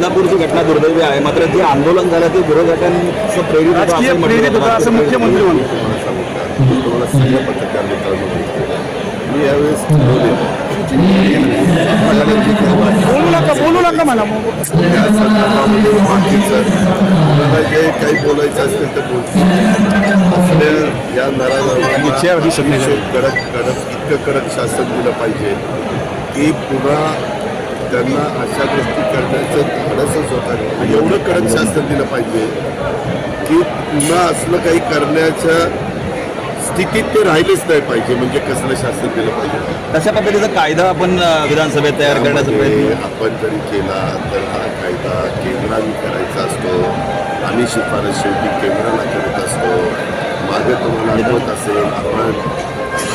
बदलापूरची घटना दुर्दैवी आहे मात्र जे आंदोलन झालं ते विरोधकांचं प्रेरित होतं प्रेरित होतं. असं मुख्यमंत्री मी यावेळेस बोलू नका बोलू नका तुम्हाला जे काही बोलायचं असेल तर बोलतो असल्या या. नराला कडक कडक इतकं कडक शासन दिलं पाहिजे की पुन्हा त्यांना अशा गोष्टी करण्याचं धाडसच होतं. एवढं कडक शासन दिलं पाहिजे की पुन्हा असलं काही करण्याच्या स्थितीत ते राहिलेच नाही पाहिजे म्हणजे कसलं शासन दिलं पाहिजे. तशा पद्धतीचा कायदा आपण अं, विधानसभेत तयार करण्याचा प्रयत्न आपण जरी केला तर हा कायदा केंद्राने करायचा असतो. आम्ही शिफारस शेवटी केंद्राला करत असतो. मागे तुम्हाला आठवत असेल आपण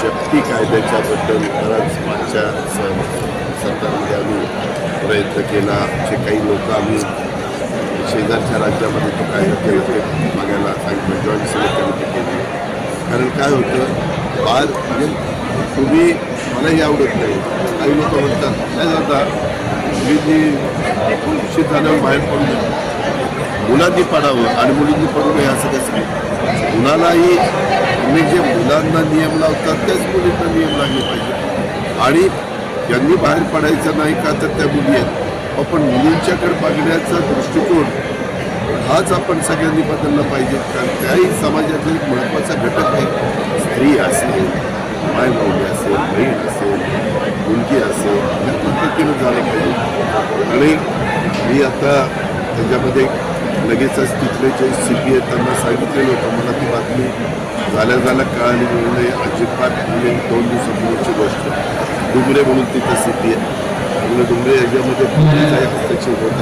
शक्ती कायद्याच्या बद्दल बराच मागच्या स- सरकारमध्ये आम्ही प्रयत्न केला. जे काही लोक आम्ही शेजारच्या राज्यामध्ये तो कायदा केला ते मागायला सांगितलं जॉईंट सिलेक्ट कमिटी केली. कारण काय होतं बाल म्हणजे तुम्ही मलाही आवडत नाही. काही लोक म्हणतात नाही जाता मुलींनी शिक्षित झाल्यावर बाहेर पडून मुलांनी पडावं आणि मुलींनी पडू नये असं कसं नाही मुलालाही तुम्ही जे मुलांना नियम लावतात त्याच मुलींना नियम लागले पाहिजे आणि यांनी बाहेर पडायचं नाही का तर त्या मुली आहेत. आपण मुलींच्याकडे बघण्याचा दृष्टिकोन हाच आपण सगळ्यांनी बदलला पाहिजे. कारण त्याही समाजातला एक महत्त्वाचा घटक आहे. स्त्री असेल मायमौली असेल बहीण असेल मुलगी असेल या पद्धतीनं झालं पाहिजे. आणि मी आता त्याच्यामध्ये लगेचच तिथले जे सी पी आहेत त्यांना सांगितलेलं होतं. मला ती बातमी झाल्या झाल्या कळाली म्हणून अजिबात म्हणजे दोन दिवसापूर्वीची गोष्ट. डुमरे म्हणून ती सी आहे. आपलं डुमरे याच्यामध्ये पोलिसांचा हस्तक्षेप होता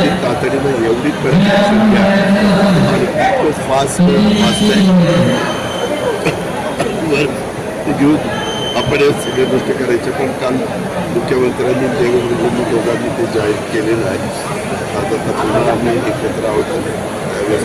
ती तातडीनं एवढी कडक आणि फास्ट फास्ट घेऊन आपण या सगळ्या गोष्टी करायच्या. पण काल मुख्यमंत्र्यांनी देवेंद्रजींनी दोघांनी ते जाहीर केलेलं आहे. आता पुन्हा आम्ही एकत्र आहोत. त्यावेळेस